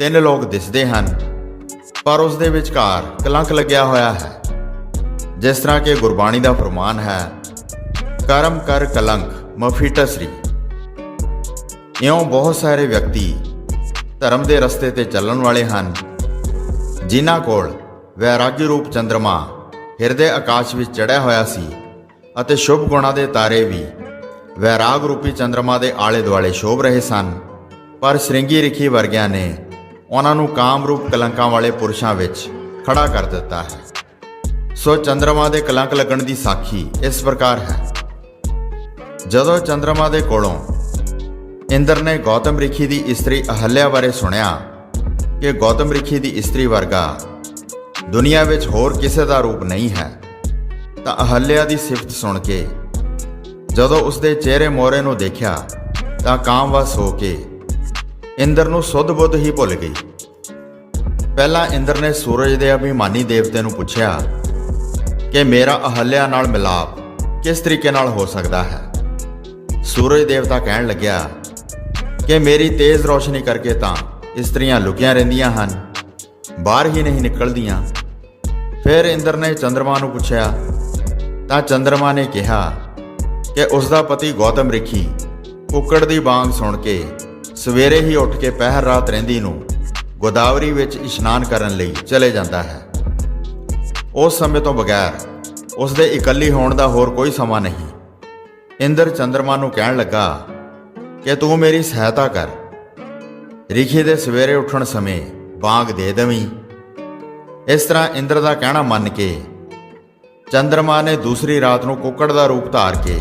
ਤਿੰਨ ਲੋਕ ਦਿਸਦੇ ਹਨ, ਪਰ ਉਸ ਦੇ ਵਿਚਕਾਰ ਕਲੰਕ ਲੱਗਿਆ ਹੋਇਆ ਹੈ। ਜਿਸ ਤਰ੍ਹਾਂ ਕਿ ਗੁਰਬਾਣੀ ਦਾ ਫਰਮਾਨ ਹੈ, ਕਰਮ ਕਰ ਕਲੰਕ ਮਫੀਟਸਰੀ ਇਉਂ ਬਹੁਤ ਸਾਰੇ ਵਿਅਕਤੀ ਧਰਮ ਦੇ ਰਸਤੇ ਤੇ ਚੱਲਣ ਵਾਲੇ ਹਨ, ਜਿਨ੍ਹਾਂ ਕੋਲ ਵੈਰਾਗੀ ਰੂਪ ਚੰਦਰਮਾ ਹਿਰਦੇ ਆਕਾਸ਼ ਵਿੱਚ ਚੜਿਆ ਹੋਇਆ ਸੀ ਅਤੇ ਸ਼ੁਭ ਗੁਣਾਂ ਦੇ ਤਾਰੇ ਵੀ ਵੈਰਾਗ ਰੂਪੀ ਚੰਦਰਮਾ ਦੇ ਆਲੇ ਦੁਆਲੇ ਸ਼ੋਭ ਰਹੇ ਸਨ, ਪਰ ਸ਼੍ਰਿੰਗੀ ਰਿਖੀ ਵਰਗਿਆਂ ਨੇ ਉਹਨਾਂ ਨੂੰ ਕਾਮ ਰੂਪ ਕਲੰਕਾਂ ਵਾਲੇ ਪੁਰਸ਼ਾਂ ਵਿੱਚ ਖੜਾ ਕਰ ਦਿੱਤਾ ਹੈ। ਸੋ ਚੰਦਰਮਾ ਦੇ ਕਲੰਕ ਲੱਗਣ ਦੀ ਸਾਖੀ ਇਸ ਪ੍ਰਕਾਰ ਹੈ। ਜਦੋਂ ਚੰਦਰਮਾ ਦੇ ਕੋਲੋਂ ਇੰਦਰ ਨੇ ਗੌਤਮ ਰਿਖੀ ਦੀ ਇਸਤਰੀ ਅਹਲਿਆ ਬਾਰੇ ਸੁਣਿਆ ਕਿ ਗੌਤਮ ਰਿਖੀ ਦੀ ਇਸਤਰੀ ਵਰਗਾ ਦੁਨੀਆ ਵਿੱਚ ਹੋਰ ਕਿਸੇ ਦਾ ਰੂਪ ਨਹੀਂ ਹੈ, ਤਾਂ ਅਹਲਿਆ ਦੀ ਸਿਫਤ ਸੁਣ ਕੇ ਜਦੋਂ ਉਸਦੇ ਚਿਹਰੇ ਮੋਹਰੇ ਨੂੰ ਦੇਖਿਆ, ਤਾਂ ਕਾਮਵਸ ਹੋ ਕੇ ਇੰਦਰ ਨੂੰ ਸੁੱਧ ਬੁੱਧ ਹੀ ਭੁੱਲ ਗਈ। ਪਹਿਲਾਂ ਇੰਦਰ ਨੇ ਸੂਰਜ ਦੇ ਅਭਿਮਾਨੀ ਦੇਵਤੇ ਨੂੰ ਪੁੱਛਿਆ ਕਿ ਮੇਰਾ ਅਹਲਿਆ ਨਾਲ ਮਿਲਾਪ ਕਿਸ ਤਰੀਕੇ ਨਾਲ ਹੋ ਸਕਦਾ ਹੈ? ਸੂਰਜ ਦੇਵਤਾ ਕਹਿਣ ਲੱਗਿਆ ਕਿ ਮੇਰੀ ਤੇਜ਼ ਰੋਸ਼ਨੀ ਕਰਕੇ ਤਾਂ ਇਸਤਰੀਆਂ ਲੁਕੀਆਂ ਰਹਿੰਦੀਆਂ ਹਨ, ਬਾਹਰ ਹੀ ਨਹੀਂ ਨਿਕਲਦੀਆਂ। ਫਿਰ ਇੰਦਰ ਨੇ ਚੰਦਰਮਾ ਨੂੰ ਪੁੱਛਿਆ, ਤਾਂ ਚੰਦਰਮਾ ਨੇ ਕਿਹਾ ਕਿ ਉਸ ਦਾ ਪਤੀ ਗੌਤਮ ਰਿਖੀ ਕੁੱਕੜ ਦੀ ਬਾਂਗ ਸੁਣ ਕੇ ਸਵੇਰੇ ਹੀ ਉੱਠ ਕੇ ਪਹਿਰ ਰਾਤ ਰਹਿੰਦੀ ਨੂੰ ਗੋਦਾਵਰੀ ਵਿੱਚ ਇਸ਼ਨਾਨ ਕਰਨ ਲਈ ਚਲੇ ਜਾਂਦਾ ਹੈ। ਉਸ ਸਮੇਂ ਤੋਂ ਬਗੈਰ ਉਸ ਦੇ ਇਕੱਲੀ ਹੋਣ ਦਾ ਹੋਰ ਕੋਈ ਸਮਾਂ ਨਹੀਂ। ਇੰਦਰ ਚੰਦਰਮਾ ਨੂੰ ਕਹਿਣ ਲੱਗਾ, ਕਿ ਤੂੰ ਮੇਰੀ ਸਹਾਇਤਾ ਕਰ। ਰਿਖੀ ਦੇ ਸਵੇਰੇ ਉੱਠਣ ਸਮੇਂ ਬਾਗ ਦੇ ਦੇਵੀਂ। ਇਸ ਤਰ੍ਹਾਂ ਇੰਦਰ ਦਾ ਕਹਿਣਾ ਮੰਨ ਕੇ ਚੰਦਰਮਾ ਨੇ ਦੂਸਰੀ ਰਾਤ ਨੂੰ ਕੁੱਕੜ ਦਾ ਰੂਪ ਧਾਰ ਕੇ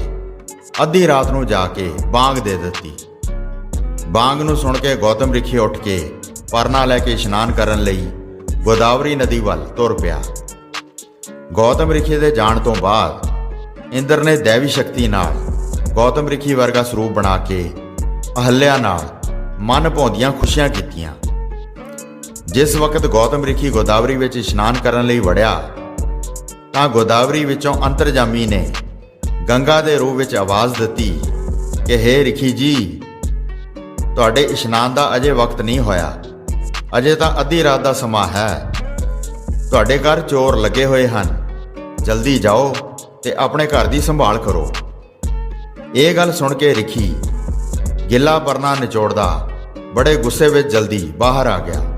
ਅੱਧੀ ਰਾਤ ਨੂੰ ਜਾ ਕੇ ਬਾਗ ਦੇ ਦਿੱਤੀ। ਬਾਗ ਨੂੰ ਸੁਣ ਕੇ ਗੌਤਮ ਰਿਖੀ ਉੱਠ ਕੇ ਪਰਨਾ ਲੈ ਕੇ ਇਸ਼ਨਾਨ ਕਰਨ ਲਈ ਗੋਦਾਵਰੀ ਨਦੀ ਵੱਲ ਤੁਰ ਪਿਆ। ਗੌਤਮ ਰਿਖੀ ਦੇ ਜਾਣ ਤੋਂ ਬਾਅਦ ਇੰਦਰ ਨੇ ਦੇਵੀ ਸ਼ਕਤੀ ਨਾਲ ਗੌਤਮ ਰਿਖੀ ਵਰਗਾ ਸਰੂਪ ਬਣਾ ਕੇ ਅਹਲਿਆ ਨਾਲ ਮਨ ਭਾਉਂਦੀਆਂ ਖੁਸ਼ੀਆਂ ਕੀਤੀਆਂ। ਜਿਸ ਵਕਤ ਗੌਤਮ ਰਿਖੀ ਗੋਦਾਵਰੀ ਵਿੱਚ ਇਸ਼ਨਾਨ ਕਰਨ ਲਈ ਵੜਿਆ, ਤਾਂ ਗੋਦਾਵਰੀ ਵਿੱਚੋਂ ਅੰਤਰਜਾਮੀ ਨੇ ਗੰਗਾ ਦੇ ਰੂਪ ਵਿੱਚ ਆਵਾਜ਼ ਦਿੱਤੀ ਕਿ, ਹੇ ਰਿਖੀ ਜੀ, ਤੁਹਾਡੇ ਇਸ਼ਨਾਨ ਦਾ ਅਜੇ ਵਕਤ ਨਹੀਂ ਹੋਇਆ। ਅਜੇ ਤਾਂ ਅੱਧੀ ਰਾਤ ਦਾ ਸਮਾਂ ਹੈ। ਤੁਹਾਡੇ ਘਰ ਚੋਰ ਲੱਗੇ ਹੋਏ ਹਨ। ਜਲਦੀ ਜਾਓ ਤੇ ਆਪਣੇ ਘਰ ਦੀ ਸੰਭਾਲ ਕਰੋ। ਇਹ ਗੱਲ ਸੁਣ ਕੇ ਰਿਖੀ ਗਿੱਲਾ ਪਰਨਾ ਨਿਚੋੜਦਾ ਬੜੇ ਗੁੱਸੇ ਵਿੱਚ ਜਲਦੀ ਬਾਹਰ ਆ ਗਿਆ।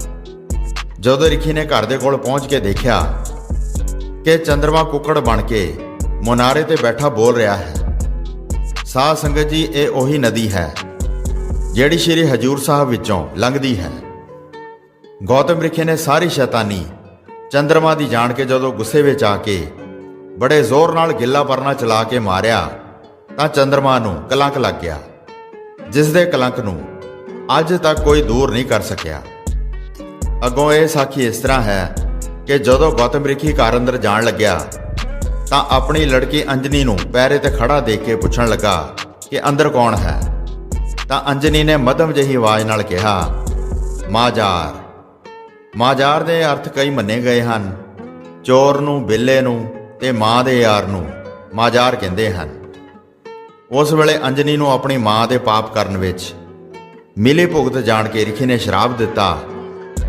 ਜਦੋਂ ਰਿਖੀ ਨੇ ਘਰ ਦੇ ਕੋਲ ਪਹੁੰਚ ਕੇ ਦੇਖਿਆ ਕਿ ਚੰਦਰਮਾ ਕੁੱਕੜ ਬਣ ਕੇ ਮੁਨਾਰੇ ਤੇ ਬੈਠਾ ਬੋਲ ਰਿਹਾ ਹੈ। ਸਾਧ ਸੰਗਤ ਜੀ, ਇਹ ਉਹੀ ਨਦੀ ਹੈ ਜਿਹੜੀ ਸ਼੍ਰੀ ਹਜੂਰ ਸਾਹਿਬ ਵਿੱਚੋਂ ਲੰਘਦੀ ਹੈ। ਗੌਤਮ ਰਿਖੀ ਨੇ ਸਾਰੀ ਸ਼ੈਤਾਨੀ ਚੰਦਰਮਾ ਦੀ ਜਾਣ ਕੇ ਜਦੋਂ ਗੁੱਸੇ ਵਿੱਚ ਆ ਕੇ ਬੜੇ ਜ਼ੋਰ ਨਾਲ ਗਿੱਲਾ ਪਰਨਾ ਚਲਾ ਕੇ ਮਾਰਿਆ, ਤਾਂ ਚੰਦਰਮਾ ਨੂੰ ਕਲੰਕ ਲੱਗ ਗਿਆ, ਜਿਸ ਦੇ ਕਲੰਕ ਨੂੰ ਅੱਜ ਤੱਕ ਕੋਈ ਦੂਰ ਨਹੀਂ ਕਰ ਸਕਿਆ। ਅੱਗੋਂ ਇਹ ਸਾਖੀ ਇਸ ਤਰ੍ਹਾਂ ਹੈ ਕਿ ਜਦੋਂ ਗੌਤਮ ਰਿਖੀ ਘਰ ਅੰਦਰ ਜਾਣ ਲੱਗਿਆ, ਤਾਂ ਆਪਣੀ ਲੜਕੀ ਅੰਜਨੀ ਨੂੰ ਪੈਰੇ ਤੇ ਖੜਾ ਦੇਖ ਕੇ ਪੁੱਛਣ ਲੱਗਾ ਕਿ ਅੰਦਰ ਕੌਣ ਹੈ? ਤਾਂ ਅੰਜਨੀ ਨੇ ਮਧਮ ਜਿਹੀ ਆਵਾਜ਼ ਨਾਲ ਕਿਹਾ ਮਾਜਾਰ ਮਾਜਾਰ ਦੇ ਅਰਥ ਕਈ ਮੰਨੇ ਗਏ ਹਨ। ਚੋਰ ਨੂੰ, ਬਿੱਲੇ ਨੂੰ ਤੇ ਮਾਂ ਦੇ ਯਾਰ ਨੂੰ ਮਾਜਾਰ ਕਹਿੰਦੇ ਹਨ। ਉਸ ਵੇਲੇ ਅੰਜਨੀ ਨੂੰ ਆਪਣੀ ਮਾਂ ਦੇ ਪਾਪ ਕਰਨ ਵਿੱਚ ਮਿਲੀ ਭੁਗਤ ਜਾਣ ਕੇ ਰਿਖੀ ਨੇ ਸ਼ਰਾਬ ਦਿੱਤਾ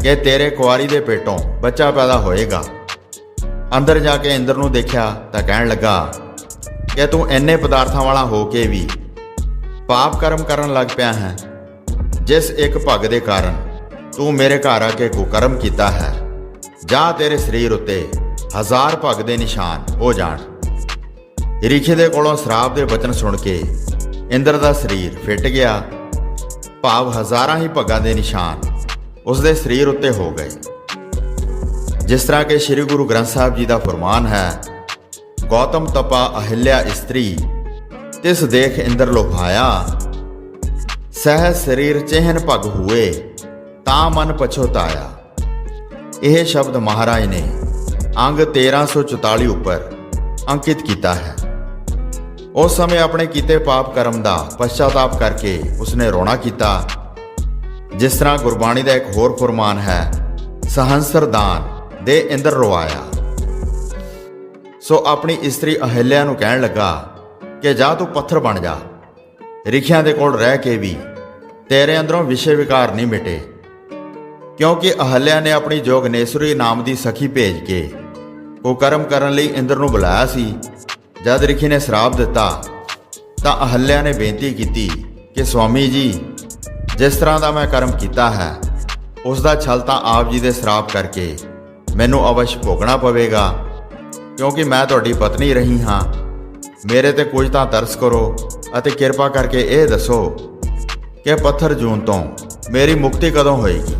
ਕਿ ਤੇਰੇ ਕੁਆਰੀ ਦੇ ਪੇਟੋਂ ਬੱਚਾ ਪੈਦਾ ਹੋਏਗਾ। ਅੰਦਰ ਜਾ ਕੇ ਇੰਦਰ ਨੂੰ ਦੇਖਿਆ ਤਾਂ ਕਹਿਣ ਲੱਗਾ, ਕਿ ਤੂੰ ਇੰਨੇ ਪਦਾਰਥਾਂ ਵਾਲਾ ਹੋ ਕੇ ਵੀ ਪਾਪ ਕਰਮ ਕਰਨ ਲੱਗ ਪਿਆ ਹੈ, ਜਿਸ ਇੱਕ ਭਗ ਦੇ ਕਾਰਨ ਤੂੰ ਮੇਰੇ ਘਰ ਆ ਕੇ ਕੁਕਰਮ ਕੀਤਾ ਹੈ। ਜਾਂ ਤੇਰੇ ਸਰੀਰ ਉੱਤੇ ਹਜ਼ਾਰ ਭਗ ਦੇ ਨਿਸ਼ਾਨ ਹੋ ਜਾਣ। ਰਿਖੀ ਦੇ ਕੋਲੋਂ ਸ਼ਰਾਪ ਦੇ ਬਚਨ ਸੁਣ ਕੇ ਇੰਦਰ ਦਾ ਸਰੀਰ ਫਿੱਟ ਗਿਆ। ਭਾਵ ਹਜ਼ਾਰਾਂ ਹੀ ਭਗਾਂ ਦੇ ਨਿਸ਼ਾਨ ਉਸ ਦੇ ਸਰੀਰ ਉੱਤੇ ਹੋ ਗਏ। ਜਿਸ ਤਰ੍ਹਾਂ ਕਿ ਸ੍ਰੀ ਗੁਰੂ ਗ੍ਰੰਥ ਸਾਹਿਬ ਜੀ ਦਾ ਫਰਮਾਨ ਹੈ, ਗੌਤਮ ਤਪਾ ਅਹਿਲਿਆ ਇਸਤਰੀ, ਤਿਸ ਦੇਖ ਇੰਦਰ ਲੋਭਾਇਆ, ਸਹਿ ਸਰੀਰ ਚਿਹਨ ਭਗ ਹੋਏ। ਤਾਂ ਮਨ ਪਛੋਤਾਇਆ। ਇਹ ਸ਼ਬਦ ਮਹਾਰਾਜ ਨੇ ਅੰਗ 1344 ਉੱਪਰ ਅੰਕਿਤ ਕੀਤਾ ਹੈ। ਉਸ ਸਮੇਂ ਆਪਣੇ ਕੀਤੇ ਪਾਪ ਕਰਮ ਦਾ ਪਛਤਾਤਾਪ ਕਰਕੇ ਉਸਨੇ ਰੋਣਾ ਕੀਤਾ। ਜਿਸ ਤਰ੍ਹਾਂ ਗੁਰਬਾਣੀ ਦਾ ਇੱਕ ਹੋਰ ਫਰਮਾਨ ਹੈ ਸਹੰਸਰਦਾਨ ਦੇ ਇੰਦਰ ਰਵਾਇਆ। ਸੋ ਆਪਣੀ ਇਸਤਰੀ ਅਹਿਲਿਆ ਨੂੰ ਕਹਿਣ ਲੱਗਾ ਕਿ ਜਾ ਤੂੰ ਪੱਥਰ ਬਣ ਜਾ। ਰਿਖਿਆਂ ਦੇ ਕੋਲ ਰਹਿ ਕੇ ਵੀ ਤੇਰੇ ਅੰਦਰੋਂ ਵਿਸ਼ੇ ਵਿਕਾਰ ਨਹੀਂ ਮਿਟੇ। ਕਿਉਂਕਿ ਅਹਲਿਆ ਨੇ ਆਪਣੀ ਜੋਗਨੇਸ਼ਵਰੀ ਨਾਮ ਦੀ ਸਖੀ ਭੇਜ ਕੇ ਉਹ ਕਰਮ ਕਰਨ ਲਈ ਇੰਦਰ ਨੂੰ ਬੁਲਾਇਆ ਸੀ। ਜਦ ਰਿਖੀ ਨੇ ਸ਼ਰਾਪ ਦਿੱਤਾ, ਤਾਂ ਅਹਲਿਆ ਨੇ ਬੇਨਤੀ ਕੀਤੀ ਕਿ ਸਵਾਮੀ ਜੀ, ਜਿਸ ਤਰ੍ਹਾਂ ਦਾ ਮੈਂ ਕਰਮ ਕੀਤਾ ਹੈ ਉਸ ਦਾ ਛਲ ਤਾਂ ਆਪ ਜੀ ਦੇ ਸ਼ਰਾਪ ਕਰਕੇ ਮੈਨੂੰ ਅਵਸ਼ ਭੋਗਣਾ ਪਵੇਗਾ। ਕਿਉਂਕਿ ਮੈਂ ਤੁਹਾਡੀ ਪਤਨੀ ਰਹੀ ਹਾਂ। ਮੇਰੇ ਤੇ ਕੁਝ ਤਾਂ ਤਰਸ ਕਰੋ ਅਤੇ ਕਿਰਪਾ ਕਰਕੇ ਇਹ ਦੱਸੋ ਕਿ ਪੱਥਰ ਜੂਨ ਤੋਂ ਮੇਰੀ ਮੁਕਤੀ ਕਦੋਂ ਹੋਏਗੀ?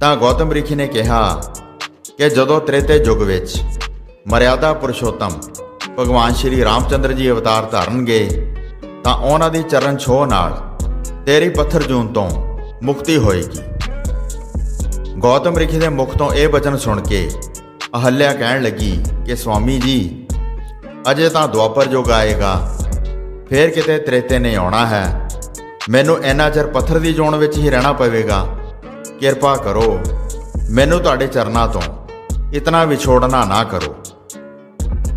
ਤਾਂ ਗੌਤਮ ਰਿਖੀ ਨੇ ਕਿਹਾ ਕਿ ਜਦੋਂ ਤ੍ਰੇਤੇ ਯੁੱਗ ਵਿੱਚ ਮਰਿਆਦਾ ਪੁਰਸ਼ੋਤਮ ਭਗਵਾਨ ਸ਼੍ਰੀ ਰਾਮਚੰਦਰ ਜੀ ਅਵਤਾਰ ਧਾਰਨਗੇ, ਤਾਂ ਉਹਨਾਂ ਦੀ ਚਰਨ ਛੋਹ ਨਾਲ ਤੇਰੀ ਪੱਥਰ ਜੂਨ ਤੋਂ ਮੁਕਤੀ ਹੋਏਗੀ। ਗੌਤਮ ਰਿਖੀ ਦੇ ਮੁਖ ਤੋਂ ਇਹ ਬਚਨ ਸੁਣ ਕੇ ਅਹਲਿਆ ਕਹਿਣ ਲੱਗੀ ਕਿ ਸਵਾਮੀ ਜੀ, ਅਜੇ ਤਾਂ ਦੁਆਪਰ ਯੁੱਗ ਆਏਗਾ, ਫੇਰ ਕਿਤੇ ਤ੍ਰੇਤੇ ਨੇ ਆਉਣਾ ਹੈ। ਮੈਨੂੰ ਇੰਨਾ ਚਿਰ ਪੱਥਰ ਦੀ ਜੋਨ ਵਿੱਚ ਹੀ ਰਹਿਣਾ ਪਵੇਗਾ। ਕਿਰਪਾ ਕਰੋ। ਮੈਨੂੰ ਤੁਹਾਡੇ ਚਰਨਾਂ ਤੋਂ ਇਤਨਾ ਵਿਛੋੜਨਾ ਨਾ ਕਰੋ।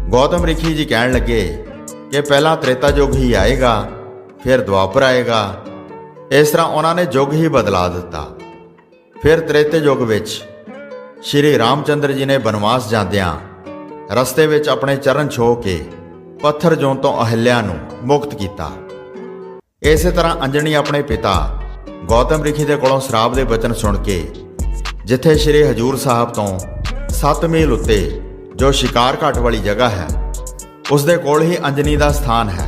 ਗੌਤਮ ਰਿਖੀ ਜੀ ਕਹਿਣ ਲੱਗੇ ਕਿ ਪਹਿਲਾਂ ਤ੍ਰੇਤਾ ਯੁੱਗ ਹੀ ਆਏਗਾ, ਫਿਰ ਦੁਆਪਰ ਆਏਗਾ। ਇਸ ਤਰ੍ਹਾਂ ਉਹਨਾਂ ਨੇ ਯੁੱਗ ਹੀ ਬਦਲਾ ਦਿੱਤਾ। ਫਿਰ ਤ੍ਰੇਤੇ ਯੁੱਗ ਵਿੱਚ ਸ਼੍ਰੀ ਰਾਮਚੰਦਰ ਜੀ ਨੇ ਬਨਵਾਸ ਜਾਂਦਿਆਂ ਰਸਤੇ ਵਿੱਚ ਆਪਣੇ ਚਰਨ ਛੋਹ ਕੇ ਪੱਥਰ ਜੋਨ ਤੋਂ ਅਹਲਿਆ ਨੂੰ ਮੁਕਤ ਕੀਤਾ। ਇਸੇ ਤਰ੍ਹਾਂ ਅੰਜਣੀ ਆਪਣੇ ਪਿਤਾ ਗੌਤਮ ਰਿਖੀ ਦੇ ਕੋਲੋਂ ਸ਼ਰਾਬ ਦੇ ਬਚਨ ਸੁਣ ਕੇ, ਜਿੱਥੇ ਸ਼੍ਰੀ ਹਜੂਰ ਸਾਹਿਬ ਤੋਂ 7 ਮੀਲ ਉੱਤੇ ਜੋ ਸ਼ਿਕਾਰ ਘਾਟ ਵਾਲੀ ਜਗ੍ਹਾ ਹੈ, ਉਸ ਦੇ ਕੋਲ ਹੀ ਅੰਜਨੀ ਦਾ ਸਥਾਨ ਹੈ।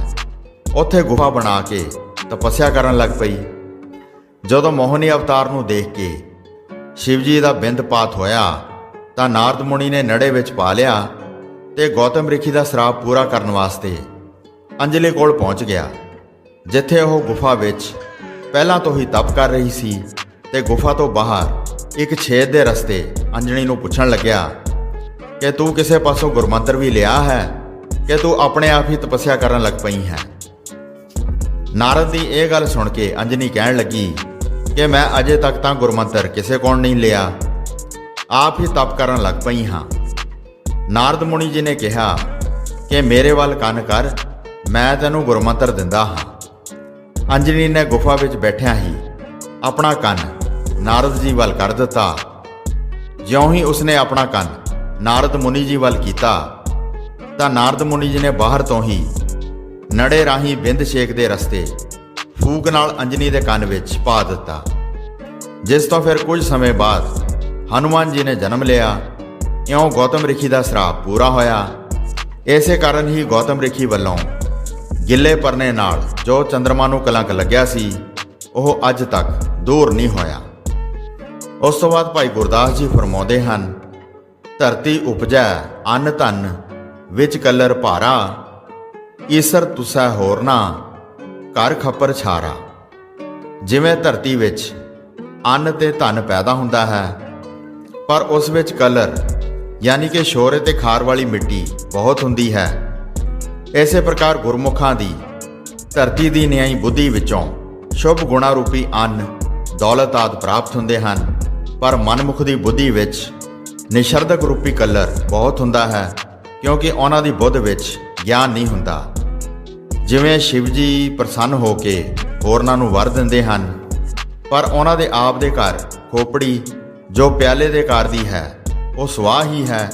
ਉੱਥੇ ਗੁਫਾ ਬਣਾ ਕੇ ਤਪੱਸਿਆ ਕਰਨ ਲੱਗ ਪਈ। ਜਦੋਂ ਮੋਹਨੀ ਅਵਤਾਰ ਨੂੰ ਦੇਖ ਕੇ ਸ਼ਿਵ ਜੀ ਦਾ ਬਿੰਦਪਾਤ ਹੋਇਆ, ਤਾਂ ਨਾਰਦ ਮੁਨੀ ਨੇ ਨੜੇ ਵਿੱਚ ਪਾ ਲਿਆ ਤੇ ਗੌਤਮ ਰਿਖੀ ਦਾ ਸ਼ਰਾਪ ਪੂਰਾ ਕਰਨ ਵਾਸਤੇ ਅੰਜਲੀ ਕੋਲ ਪਹੁੰਚ ਗਿਆ, ਜਿੱਥੇ ਉਹ ਗੁਫਾ ਵਿੱਚ ਪਹਿਲਾਂ ਤੋਂ ਹੀ ਤਪ ਕਰ ਰਹੀ ਸੀ ਤੇ ਗੁਫਾ ਤੋਂ ਬਾਹਰ ਇੱਕ ਛੇਦ ਦੇ ਰਸਤੇ ਅੰਜਣੀ ਨੂੰ ਪੁੱਛਣ ਲੱਗਿਆ ਕਿ ਤੂੰ ਕਿਸੇ ਪਾਸੋਂ ਗੁਰਮੰਤਰ ਵੀ ਲਿਆ ਹੈ ਕਿ ਤੂੰ ਆਪਣੇ ਆਪ ਹੀ ਤਪੱਸਿਆ ਕਰਨ ਲੱਗ ਪਈ ਹੈ? ਨਾਰਦ ਦੀ ਇਹ ਗੱਲ ਸੁਣ ਕੇ ਅੰਜਨੀ ਕਹਿਣ ਲੱਗੀ ਕਿ ਮੈਂ ਅਜੇ ਤੱਕ ਤਾਂ ਗੁਰਮੰਤਰ ਕਿਸੇ ਕੋਲ ਨਹੀਂ ਲਿਆ, ਆਪ ਹੀ ਤਪ ਕਰਨ ਲੱਗ ਪਈ ਹਾਂ। ਨਾਰਦ ਮੁਨੀ ਜੀ ਨੇ ਕਿਹਾ ਕਿ ਮੇਰੇ ਵੱਲ ਕੰਨ ਕਰ, ਮੈਂ ਤੈਨੂੰ ਗੁਰਮੰਤਰ ਦਿੰਦਾ ਹਾਂ। ਅੰਜਨੀ ਨੇ ਗੁਫਾ ਵਿੱਚ ਬੈਠਿਆਂ ਹੀ ਆਪਣਾ ਕੰਨ ਨਾਰਦ ਜੀ ਵੱਲ ਕਰ ਦਿੱਤਾ। ਜਿਉਂ ਹੀ ਉਸਨੇ ਆਪਣਾ ਕੰਨ ਨਾਰਦ ਮੁਨੀ ਜੀ ਵੱਲ ਕੀਤਾ, ਤਾਂ ਨਾਰਦ ਮੁਨੀ ਜੀ ਨੇ ਬਾਹਰ ਤੋਂ ਹੀ ਨੜੇ ਰਾਹੀਂ ਬਿੰਦ ਛੇਕ ਦੇ ਰਸਤੇ ਫੂਕ ਨਾਲ ਅੰਜਨੀ ਦੇ ਕੰਨ ਵਿੱਚ ਪਾ ਦਿੱਤਾ। ਜਿਸ ਤੋਂ ਫਿਰ ਕੁਝ ਸਮੇਂ ਬਾਅਦ ਹਨੂਮਾਨ ਜੀ ਨੇ ਜਨਮ ਲਿਆ। ਇਉਂ ਗੌਤਮ ਰਿਖੀ ਦਾ ਸ਼ਰਾਪ ਪੂਰਾ ਹੋਇਆ। ਇਸੇ ਕਾਰਨ ਹੀ ਗੌਤਮ ਰਿਖੀ ਵੱਲੋਂ ਗਿੱਲੇ ਪਰਨੇ ਨਾਲ ਜੋ ਚੰ드ਰਮਾ ਨੂੰ ਕਲੰਕ ਲੱਗਿਆ ਸੀ, ਉਹ ਅੱਜ ਤੱਕ ਦੂਰ ਨਹੀਂ ਹੋਇਆ। ਉਸ ਤੋਂ ਬਾਅਦ ਭਾਈ ਗੁਰਦਾਸ ਜੀ ਫਰਮਾਉਂਦੇ ਹਨ, ਧਰਤੀ ਉਪਜੈ ਅੰਨ ਧਨ, ਵਿੱਚ ਕਲਰ ਭਾਰਾ, ਈਸਰ ਤੁਸੈ ਹੋਰਨਾ ਘਰ ਖੱਪਰ ਛਾਰਾ। ਜਿਵੇਂ ਧਰਤੀ ਵਿੱਚ ਅੰਨ ਤੇ ਧਨ ਪੈਦਾ ਹੁੰਦਾ ਹੈ, ਪਰ ਉਸ ਵਿੱਚ ਕਲਰ, ਯਾਨੀ ਕਿ ਸ਼ੋਰੇ ਤੇ ਖਾਰ ਵਾਲੀ ਮਿੱਟੀ ਬਹੁਤ ਹੁੰਦੀ ਹੈ। ਇਸੇ ਪ੍ਰਕਾਰ ਗੁਰਮੁਖਾਂ ਦੀ ਧਰਤੀ ਦੀ ਨਿਆਈ ਬੁੱਧੀ ਵਿੱਚੋਂ ਸ਼ੁਭ ਗੁਣਾ ਰੂਪੀ ਅੰਨ, ਦੌਲਤ ਆਦ ਪ੍ਰਾਪਤ ਹੁੰਦੇ ਹਨ। ਪਰ ਮਨਮੁਖ ਦੀ ਬੁੱਧੀ ਵਿੱਚ ਨਿਸ਼ਰਦਕ ਰੂਪੀ ਕਲਰ ਬਹੁਤ ਹੁੰਦਾ ਹੈ, ਕਿਉਂਕਿ ਉਹਨਾਂ ਦੀ ਬੁੱਧ ਵਿੱਚ ਗਿਆਨ ਨਹੀਂ ਹੁੰਦਾ। ਜਿਵੇਂ ਸ਼ਿਵ ਜੀ ਪ੍ਰਸੰਨ ਹੋ ਕੇ ਹੋਰਨਾਂ ਨੂੰ ਵਰ ਦਿੰਦੇ ਹਨ, ਪਰ ਉਹਨਾਂ ਦੇ ਆਪ ਦੇ ਘਰ ਖੋਪੜੀ ਜੋ ਪਿਆਲੇ ਦੇ ਘਰ ਦੀ ਹੈ, ਉਹ ਸਵਾਹ ਹੀ ਹੈ